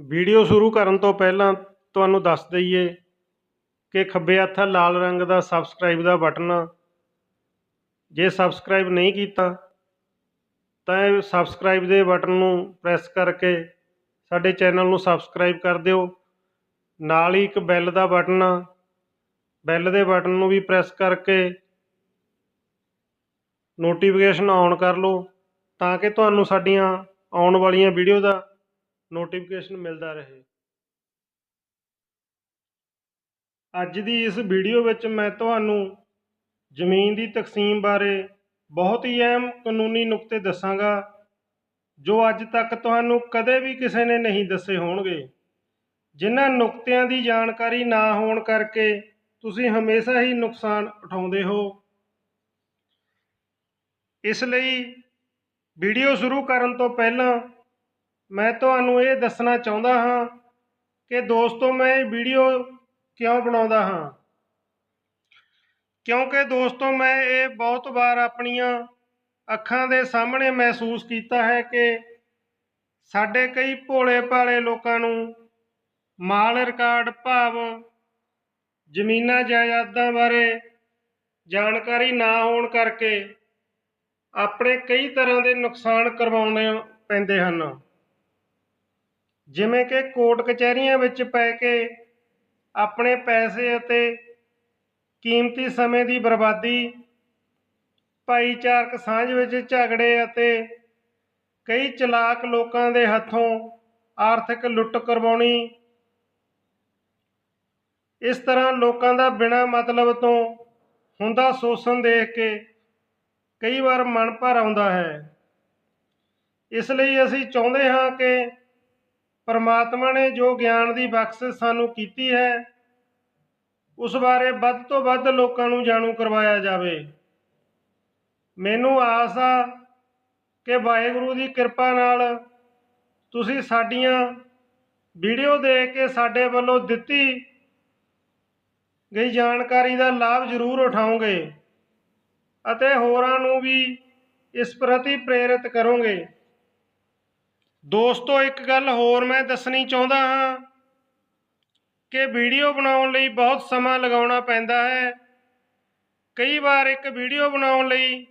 Video ਸ਼ੁਰੂ ਕਰਨ ਤੋਂ ਪਹਿਲਾਂ ਤੁਹਾਨੂੰ ਦੱਸ ਦਈਏ ਕਿ ਖੱਬੇ ਹੱਥ ਲਾਲ ਰੰਗ ਦਾ ਸਬਸਕ੍ਰਾਈਬ ਦਾ ਬਟਨ ਜੇ ਸਬਸਕ੍ਰਾਈਬ ਨਹੀਂ ਕੀਤਾ, ਤਾਂ ਇਹ ਸਬਸਕ੍ਰਾਈਬ ਦੇ ਬਟਨ ਨੂੰ ਪ੍ਰੈਸ ਕਰਕੇ ਸਾਡੇ ਚੈਨਲ ਨੂੰ ਸਬਸਕ੍ਰਾਈਬ ਕਰ ਦਿਓ। ਨਾਲ ਹੀ ਇੱਕ ਬੈਲ ਦਾ ਬਟਨ ਆ ਬੈਲ ਦੇ ਬਟਨ ਨੂੰ ਵੀ ਪ੍ਰੈਸ ਕਰਕੇ ਨੋਟੀਫਿਕੇਸ਼ਨ ਔਨ ਕਰ ਲਓ ਤਾਂ ਕਿ ਤੁਹਾਨੂੰ ਸਾਡੀਆਂ ਆਉਣ ਵਾਲੀਆਂ ਵੀਡੀਓ ਦਾ ਨੋਟੀਫਿਕੇਸ਼ਨ ਮਿਲਦਾ ਰਹੇ। ਅੱਜ ਦੀ ਇਸ ਵੀਡੀਓ ਵਿੱਚ ਮੈਂ ਤੁਹਾਨੂੰ ਜ਼ਮੀਨ ਦੀ ਤਕਸੀਮ ਬਾਰੇ ਬਹੁਤ ਹੀ ਅਹਿਮ ਕਾਨੂੰਨੀ ਨੁਕਤੇ ਦੱਸਾਂਗਾ, ਜੋ ਅੱਜ ਤੱਕ ਤੁਹਾਨੂੰ ਕਦੇ ਵੀ ਕਿਸੇ ਨੇ ਨਹੀਂ ਦੱਸੇ ਹੋਣਗੇ। ਜਿਨ੍ਹਾਂ ਨੁਕਤਿਆਂ ਦੀ ਜਾਣਕਾਰੀ ਨਾ ਹੋਣ ਕਰਕੇ ਤੁਸੀਂ ਹਮੇਸ਼ਾ ਹੀ ਨੁਕਸਾਨ ਉਠਾਉਂਦੇ ਹੋ। ਇਸ ਲਈ ਵੀਡੀਓ ਸ਼ੁਰੂ ਕਰਨ ਤੋਂ ਪਹਿਲਾਂ ਮੈਂ ਤੁਹਾਨੂੰ ਇਹ ਦੱਸਣਾ ਚਾਹੁੰਦਾ ਹਾਂ ਕਿ ਦੋਸਤੋ, ਮੈਂ ਇਹ ਵੀਡੀਓ ਕਿਉਂ ਬਣਾਉਂਦਾ ਹਾਂ? ਕਿਉਂਕਿ ਦੋਸਤੋ, ਮੈਂ ਇਹ ਬਹੁਤ ਵਾਰ ਆਪਣੀਆਂ ਅੱਖਾਂ ਦੇ ਸਾਹਮਣੇ ਮਹਿਸੂਸ ਕੀਤਾ ਹੈ ਕਿ ਸਾਡੇ ਕਈ ਭੋਲੇ ਭਾਲੇ ਲੋਕਾਂ ਨੂੰ ਮਾਲ ਰਿਕਾਰਡ ਭਾਵ ਜ਼ਮੀਨਾਂ ਜਾਇਦਾਦਾਂ ਬਾਰੇ ਜਾਣਕਾਰੀ ਨਾ ਹੋਣ ਕਰਕੇ ਆਪਣੇ ਕਈ ਤਰ੍ਹਾਂ ਦੇ ਨੁਕਸਾਨ ਕਰਵਾਉਣੇ ਪੈਂਦੇ ਹਨ। ਜਿਵੇਂ ਕਿ ਕੋਰਟ ਕਚਹਿਰੀਆਂ ਵਿੱਚ ਪੈ ਕੇ ਆਪਣੇ ਪੈਸੇ ਅਤੇ ਕੀਮਤੀ ਸਮੇਂ ਦੀ ਬਰਬਾਦੀ, ਭਾਈਚਾਰਕ ਸਾਂਝ ਵਿੱਚ ਝਗੜੇ ਅਤੇ ਕਈ ਚਲਾਕ ਲੋਕਾਂ ਦੇ ਹੱਥੋਂ ਆਰਥਿਕ ਲੁੱਟ ਕਰਵਾਉਣੀ, ਇਸ ਤਰ੍ਹਾਂ ਲੋਕਾਂ ਦਾ ਬਿਨਾਂ ਮਤਲਬ ਤੋਂ ਹੁੰਦਾ ਸ਼ੋਸ਼ਣ ਦੇਖ ਕੇ ਕਈ ਵਾਰ ਮਨ ਭਰ ਆਉਂਦਾ ਹੈ। ਇਸ ਲਈ ਅਸੀਂ ਚਾਹੁੰਦੇ ਹਾਂ ਕਿ ਪਰਮਾਤਮਾ ਨੇ ਜੋ ਗਿਆਨ ਦੀ ਬਖਸ਼ਿਸ਼ ਸਾਨੂੰ ਕੀਤੀ ਹੈ, ਉਸ ਬਾਰੇ ਵੱਧ ਤੋਂ ਵੱਧ ਲੋਕਾਂ ਨੂੰ ਜਾਣੂ ਕਰਵਾਇਆ ਜਾਵੇ। ਮੈਨੂੰ ਆਸ ਆ ਕਿ ਵਾਹਿਗੁਰੂ ਦੀ ਕਿਰਪਾ ਨਾਲ ਤੁਸੀਂ ਸਾਡੀਆਂ ਵੀਡੀਓ ਦੇਖ ਕੇ ਸਾਡੇ ਵੱਲੋਂ ਦਿੱਤੀ ਗਈ ਜਾਣਕਾਰੀ ਦਾ ਲਾਭ ਜ਼ਰੂਰ ਉਠਾਓਗੇ ਅਤੇ ਹੋਰਾਂ ਨੂੰ ਵੀ ਇਸ ਪ੍ਰਤੀ ਪ੍ਰੇਰਿਤ ਕਰੋਗੇ। ਦੋਸਤੋ, ਇੱਕ ਗੱਲ ਹੋਰ ਮੈਂ ਦੱਸਣੀ ਚਾਹੁੰਦਾ ਹਾਂ ਕਿ ਵੀਡੀਓ ਬਣਾਉਣ ਲਈ ਬਹੁਤ ਸਮਾਂ ਲਗਾਉਣਾ ਪੈਂਦਾ ਹੈ। ਕਈ ਵਾਰ ਇੱਕ ਵੀਡੀਓ ਬਣਾਉਣ ਲਈ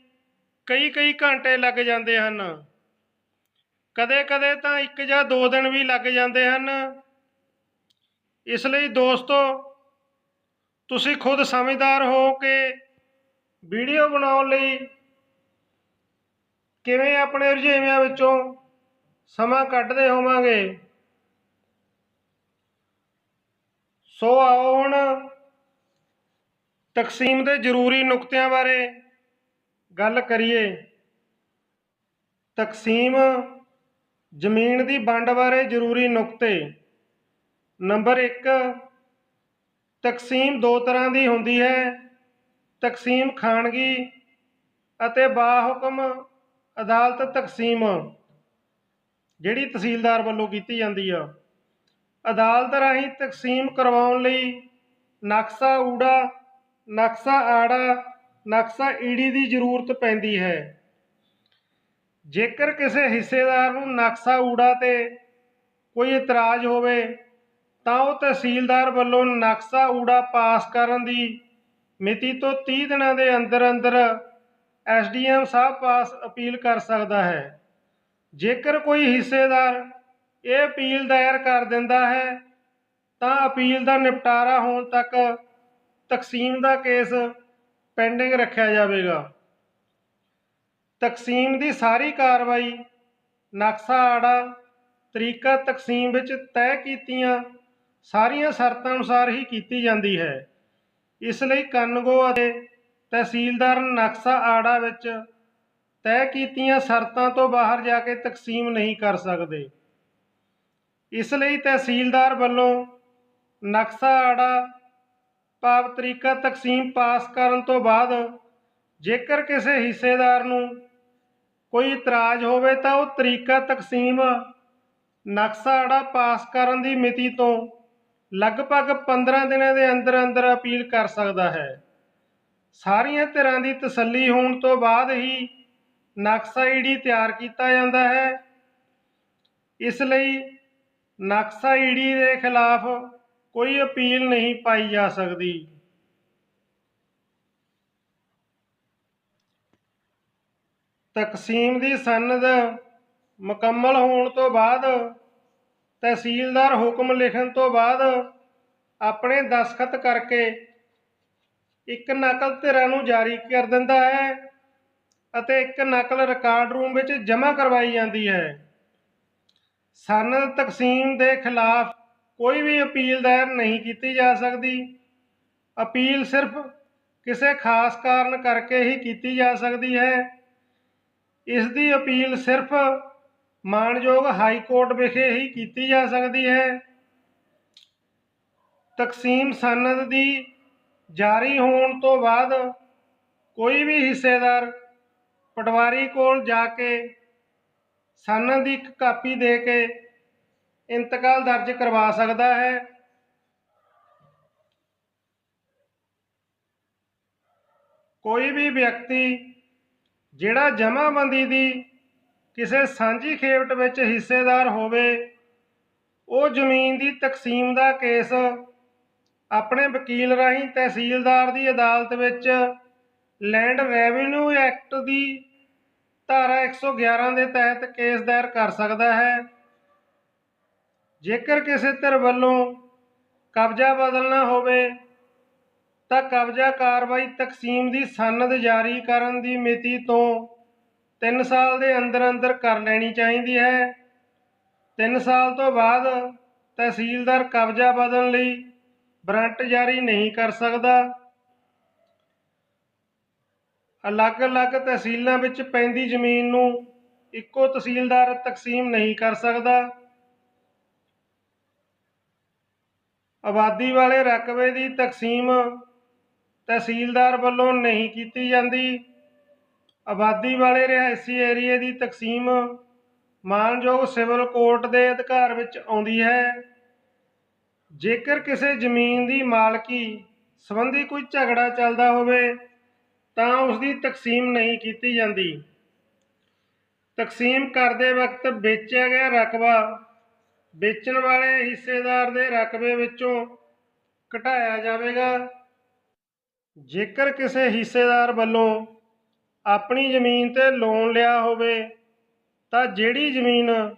ਕਈ ਕਈ ਘੰਟੇ ਲੱਗ ਜਾਂਦੇ ਹਨ। ਕਦੇ-ਕਦੇ ਤਾਂ ਇੱਕ ਜਾਂ ਦੋ ਦਿਨ ਵੀ ਲੱਗ ਜਾਂਦੇ ਹਨ। ਇਸ ਲਈ ਦੋਸਤੋ, ਤੁਸੀਂ ਖੁਦ ਸਮਝਦਾਰ ਹੋ ਕਿ ਵੀਡੀਓ ਬਣਾਉਣ ਲਈ ਕਿਵੇਂ ਆਪਣੇ ਰੁਝੇਵਿਆਂ ਵਿੱਚੋਂ ਸਮਾਂ ਕੱਢਦੇ ਹੋਵਾਂਗੇ। ਸੋ ਆਓ ਹੁਣ ਤਕਸੀਮ ਦੇ ਜ਼ਰੂਰੀ ਨੁਕਤਿਆਂ ਬਾਰੇ ਗੱਲ ਕਰੀਏ। ਤਕਸੀਮ ਜ਼ਮੀਨ ਦੀ ਵੰਡ ਬਾਰੇ ਜ਼ਰੂਰੀ ਨੁਕਤੇ। ਨੰਬਰ 1 ਤਕਸੀਮ ਦੋ ਤਰ੍ਹਾਂ ਦੀ ਹੁੰਦੀ ਹੈ। ਤਕਸੀਮ ਖਾਨਗੀ ਅਤੇ ਬਾਹੁਕਮ ਅਦਾਲਤ ਤਕਸੀਮ। ਜਿਹੜੀ ਤਹਿਸੀਲਦਾਰ ਵੱਲੋਂ ਕੀਤੀ ਜਾਂਦੀ ਆ। ਅਦਾਲਤ ਰਾਹੀਂ ਤਕਸੀਮ ਕਰਵਾਉਣ ਲਈ ਨਕਸ਼ਾ ਊੜਾ, ਨਕਸ਼ਾ ਆੜਾ, ਨਕਸ਼ਾ ਈੜੀ ਦੀ ਜ਼ਰੂਰਤ ਪੈਂਦੀ ਹੈ। ਜੇਕਰ ਕਿਸੇ ਹਿੱਸੇਦਾਰ ਨੂੰ ਨਕਸ਼ਾ ਊੜਾ ਤੇ ਕੋਈ ਇਤਰਾਜ਼ ਹੋਵੇ, ਤਾਂ ਉਹ ਤਹਿਸੀਲਦਾਰ ਵੱਲੋਂ ਨਕਸ਼ਾ ਊੜਾ ਪਾਸ ਕਰਨ ਦੀ ਮਿਤੀ ਤੋਂ 30 ਦਿਨਾਂ ਦੇ ਅੰਦਰ ਅੰਦਰ ਐਸਡੀਐਮ ਸਾਹਿਬ ਪਾਸ ਅਪੀਲ ਕਰ ਸਕਦਾ ਹੈ। ਜੇਕਰ ਕੋਈ ਹਿੱਸੇਦਾਰ ਇਹ ਅਪੀਲ ਦਾਇਰ ਕਰ ਦਿੰਦਾ ਹੈ, ਤਾਂ ਅਪੀਲ ਦਾ ਨਿਪਟਾਰਾ ਹੋਣ ਤੱਕ ਤਕਸੀਮ ਦਾ ਕੇਸ ਪੈਂਡਿੰਗ ਰੱਖਿਆ ਜਾਵੇਗਾ। ਤਕਸੀਮ ਦੀ ਸਾਰੀ ਕਾਰਵਾਈ ਨਕਸ਼ਾ ਆੜਾ ਤਰੀਕਾ ਤਕਸੀਮ ਵਿੱਚ ਤੈਅ ਕੀਤੀਆਂ ਸਾਰੀਆਂ ਸ਼ਰਤਾਂ ਅਨੁਸਾਰ ਹੀ ਕੀਤੀ ਜਾਂਦੀ ਹੈ। ਇਸ ਲਈ ਕਨਗੋ ਅਤੇ ਤਹਿਸੀਲਦਾਰ ਨਕਸ਼ਾ ਆੜਾ ਵਿੱਚ ਤੈਅ ਕੀਤੀਆਂ ਸ਼ਰਤਾਂ ਤੋਂ ਬਾਹਰ ਜਾ ਕੇ ਤਕਸੀਮ ਨਹੀਂ ਕਰ ਸਕਦੇ। ਇਸ ਲਈ ਤਹਿਸੀਲਦਾਰ ਵੱਲੋਂ ਨਕਸ਼ਾ ਆੜਾ ਭਾਵ ਤਰੀਕਾ ਤਕਸੀਮ ਪਾਸ ਕਰਨ ਤੋਂ ਬਾਅਦ ਜੇਕਰ ਕਿਸੇ ਹਿੱਸੇਦਾਰ ਨੂੰ ਕੋਈ ਇਤਰਾਜ਼ ਹੋਵੇ ਤਾਂ ਉਹ ਤਰੀਕਾ ਤਕਸੀਮ ਨਕਸ਼ਾ ਆੜਾ ਪਾਸ ਕਰਨ ਦੀ ਮਿਤੀ ਤੋਂ ਲਗਭਗ 15 ਦਿਨਾਂ ਦੇ ਅੰਦਰ ਅੰਦਰ ਅਪੀਲ ਕਰ ਸਕਦਾ ਹੈ। ਸਾਰੀਆਂ ਧਿਰਾਂ ਦੀ ਤਸੱਲੀ ਹੋਣ ਤੋਂ ਬਾਅਦ ਹੀ ਨਕਸ਼ਾ ਈਡੀ ਤਿਆਰ ਕੀਤਾ ਜਾਂਦਾ ਹੈ। ਇਸ ਲਈ ਨਕਸਾ ਈਡੀ ਦੇ ਖਿਲਾਫ ਕੋਈ ਅਪੀਲ ਨਹੀਂ ਪਾਈ ਜਾ ਸਕਦੀ। ਤਕਸੀਮ ਦੀ ਸਨਦ ਮੁਕੰਮਲ ਹੋਣ ਤੋਂ ਬਾਅਦ, ਤਹਿਸੀਲਦਾਰ ਹੁਕਮ ਲਿਖਣ ਤੋਂ ਬਾਅਦ ਆਪਣੇ ਦਸਖਤ ਕਰਕੇ ਇੱਕ ਨਕਲ ਧਿਰਾਂ ਨੂੰ ਜਾਰੀ ਕਰ ਦਿੰਦਾ ਹੈ। ਅਤੇ ਇੱਕ ਨਕਲ ਰਿਕਾਰਡ ਰੂਮ ਵਿੱਚ ਜਮ੍ਹਾਂ ਕਰਵਾਈ ਜਾਂਦੀ ਹੈ। ਸਨਦ ਤਕਸੀਮ ਦੇ ਖਿਲਾਫ ਕੋਈ ਵੀ ਅਪੀਲ ਦਾਇਰ ਨਹੀਂ ਕੀਤੀ ਜਾ ਸਕਦੀ। ਅਪੀਲ ਸਿਰਫ ਕਿਸੇ ਖਾਸ ਕਾਰਨ ਕਰਕੇ ਹੀ ਕੀਤੀ ਜਾ ਸਕਦੀ ਹੈ। ਇਸ ਦੀ ਅਪੀਲ ਸਿਰਫ ਮਾਣਯੋਗ ਹਾਈ ਕੋਰਟ ਵਿਖੇ ਹੀ ਕੀਤੀ ਜਾ ਸਕਦੀ ਹੈ। ਤਕਸੀਮ ਸਨਦ ਦੀ ਜਾਰੀ ਹੋਣ ਤੋਂ ਬਾਅਦ ਕੋਈ ਵੀ ਹਿੱਸੇਦਾਰ ਪਟਵਾਰੀ ਕੋਲ ਜਾ ਕੇ ਸਨਦ ਦੀ ਇੱਕ ਕਾਪੀ ਦੇ ਕੇ ਇੰਤਕਾਲ ਦਰਜ ਕਰਵਾ ਸਕਦਾ ਹੈ। ਕੋਈ ਵੀ ਵਿਅਕਤੀ ਜਿਹੜਾ ਜਮ੍ਹਾਂਬੰਦੀ ਦੀ ਕਿਸੇ ਸਾਂਝੀ ਖੇਵਟ ਵਿੱਚ ਹਿੱਸੇਦਾਰ ਹੋਵੇ, ਉਹ ਜ਼ਮੀਨ ਦੀ ਤਕਸੀਮ ਦਾ ਕੇਸ ਆਪਣੇ ਵਕੀਲ ਰਾਹੀਂ ਤਹਿਸੀਲਦਾਰ ਦੀ ਅਦਾਲਤ ਵਿੱਚ ਲੈਂਡ ਰੈਵਨਿਊ ਐਕਟ ਦੀ ਧਾਰਾ 111 ਦੇ ਤਹਿਤ ਕੇਸ ਦਾਇਰ ਕਰ ਸਕਦਾ ਹੈ। ਜੇਕਰ ਕਿਸੇ ਧਿਰ ਵੱਲੋਂ ਕਬਜ਼ਾ ਬਦਲਣਾ ਹੋਵੇ, ਤਾਂ ਕਬਜ਼ਾ ਕਾਰਵਾਈ ਤਕਸੀਮ ਦੀ ਸਨਦ ਜਾਰੀ ਕਰਨ ਦੀ ਮਿਤੀ ਤੋਂ 3 ਸਾਲ ਦੇ ਅੰਦਰ ਅੰਦਰ ਕਰ ਲੈਣੀ ਚਾਹੀਦੀ ਹੈ। 3 ਸਾਲ ਤੋਂ ਬਾਅਦ ਤਹਿਸੀਲਦਾਰ ਕਬਜ਼ਾ ਬਦਲਣ ਲਈ ਵਾਰੰਟ ਜਾਰੀ ਨਹੀਂ ਕਰ ਸਕਦਾ। ਅਲੱਗ-ਅਲੱਗ ਤਹਿਸੀਲਾਂ ਵਿੱਚ ਪੈਂਦੀ ਜ਼ਮੀਨ ਨੂੰ ਇੱਕੋ ਤਹਿਸੀਲਦਾਰ ਤਕਸੀਮ ਨਹੀਂ ਕਰ ਸਕਦਾ। ਆਬਾਦੀ ਵਾਲੇ ਰਕਬੇ ਦੀ ਤਕਸੀਮ ਤਹਿਸੀਲਦਾਰ ਵੱਲੋਂ ਨਹੀਂ ਕੀਤੀ ਜਾਂਦੀ। ਆਬਾਦੀ ਵਾਲੇ ਰਿਹਾਇਸ਼ੀ ਏਰੀਏ ਦੀ ਤਕਸੀਮ ਮਾਨਯੋਗ ਸਿਵਲ ਕੋਰਟ ਦੇ ਅਧਿਕਾਰ ਵਿੱਚ ਆਉਂਦੀ ਹੈ। ਜੇਕਰ ਕਿਸੇ ਜ਼ਮੀਨ ਦੀ ਮਾਲਕੀ ਸੰਬੰਧੀ ਕੋਈ ਝਗੜਾ ਚੱਲਦਾ ਹੋਵੇ ਤਾਂ ਉਸ ਦੀ ਤਕਸੀਮ ਨਹੀਂ ਕੀਤੀ ਜਾਂਦੀ। ਤਕਸੀਮ ਕਰਦੇ ਵਕਤ ਵੇਚਿਆ ਗਿਆ ਰਕਬਾ ਵੇਚਣ ਵਾਲੇ ਹਿੱਸੇਦਾਰ ਦੇ ਰਕਬੇ ਵਿੱਚੋਂ ਘਟਾਇਆ ਜਾਵੇਗਾ। ਜੇਕਰ ਕਿਸੇ ਹਿੱਸੇਦਾਰ ਵੱਲੋਂ ਆਪਣੀ ਜ਼ਮੀਨ ਤੇ ਲੋਨ ਲਿਆ ਹੋਵੇ, ਤਾਂ ਜਿਹੜੀ ਜ਼ਮੀਨ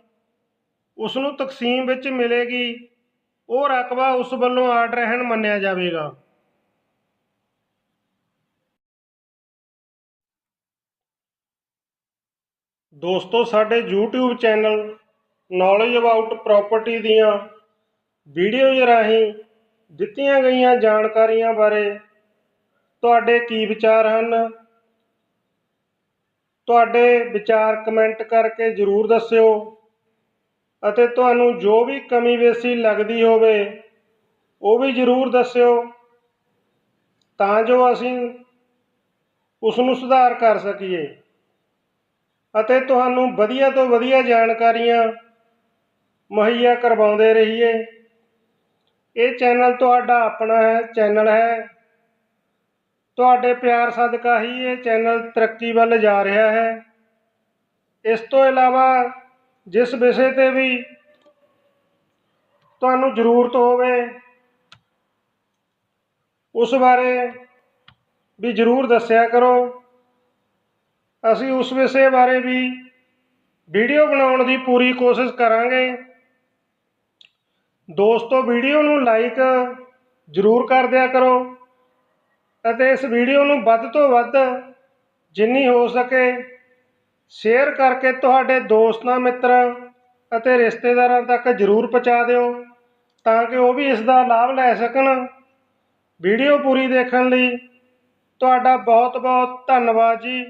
ਉਸ ਨੂੰ ਤਕਸੀਮ ਵਿੱਚ ਮਿਲੇਗੀ, ਉਹ ਰਕਬਾ ਉਸ ਵੱਲੋਂ ਆਡ ਰਹਿਣ ਮੰਨਿਆ ਜਾਵੇਗਾ। ਦੋਸਤੋ, ਸਾਡੇ YouTube channel knowledge about property ਦੀਆਂ ਵੀਡੀਓਜ਼ ਰਾਹੀਂ ਦਿੱਤੀਆਂ ਗਈਆਂ ਜਾਣਕਾਰੀਆਂ ਬਾਰੇ ਤੁਹਾਡੇ ਕੀ ਵਿਚਾਰ ਹਨ? ਤੁਹਾਡੇ ਵਿਚਾਰ ਕਮੈਂਟ ਕਰਕੇ ਜ਼ਰੂਰ ਦੱਸਿਓ ਅਤੇ ਤੁਹਾਨੂੰ ਜੋ ਵੀ ਕਮੀ ਵੇਸੀ ਲੱਗਦੀ ਹੋਵੇ, ਉਹ ਵੀ ਜ਼ਰੂਰ ਦੱਸਿਓ ਤਾਂ ਜੋ ਅਸੀਂ ਉਸ ਨੂੰ ਸੁਧਾਰ ਕਰ ਸਕੀਏ। ਅਤੇ ਤੁਹਾਨੂੰ ਵਧੀਆ ਤੋਂ ਵਧੀਆ ਜਾਣਕਾਰੀਆਂ ਮੁਹੱਈਆ ਕਰਵਾਉਂਦੇ ਰਹੀਏ। ਇਹ ਚੈਨਲ ਤੁਹਾਡਾ ਆਪਣਾ ਹੈ, ਚੈਨਲ ਹੈ। ਤੁਹਾਡੇ ਪਿਆਰ ਸਦਕਾ ਹੀ ਇਹ ਚੈਨਲ ਤਰੱਕੀ ਵੱਲ ਜਾ ਰਿਹਾ ਹੈ। ਇਸ ਤੋਂ ਇਲਾਵਾ ਜਿਸ ਵਿਸ਼ੇ ਤੇ ਵੀ ਤੁਹਾਨੂੰ ਜ਼ਰੂਰਤ ਹੋਵੇ, ਉਸ ਬਾਰੇ ਵੀ ਜ਼ਰੂਰ ਦੱਸਿਆ ਕਰੋ। ਅਸੀਂ ਉਸ ਵਿਸ਼ੇ ਬਾਰੇ ਵੀ ਵੀਡੀਓ ਬਣਾਉਣ ਦੀ ਪੂਰੀ ਕੋਸ਼ਿਸ਼ ਕਰਾਂਗੇ। ਦੋਸਤੋ, ਵੀਡੀਓ ਨੂੰ ਲਾਈਕ ਜ਼ਰੂਰ ਕਰ ਦਿਆ ਕਰੋ ਅਤੇ ਇਸ ਵੀਡੀਓ ਨੂੰ ਵੱਧ ਤੋਂ ਵੱਧ ਜਿੰਨੀ ਹੋ ਸਕੇ ਸ਼ੇਅਰ ਕਰਕੇ ਤੁਹਾਡੇ ਦੋਸਤਾਂ ਮਿੱਤਰਾਂ ਅਤੇ ਰਿਸ਼ਤੇਦਾਰਾਂ ਤੱਕ ਜ਼ਰੂਰ ਪਹੁੰਚਾ ਦਿਓ ਤਾਂ ਕਿ ਉਹ ਵੀ ਇਸ ਦਾ ਲਾਭ ਲੈ ਸਕਣ। ਵੀਡੀਓ ਪੂਰੀ ਦੇਖਣ ਲਈ ਤੁਹਾਡਾ ਬਹੁਤ ਬਹੁਤ ਧੰਨਵਾਦ ਜੀ।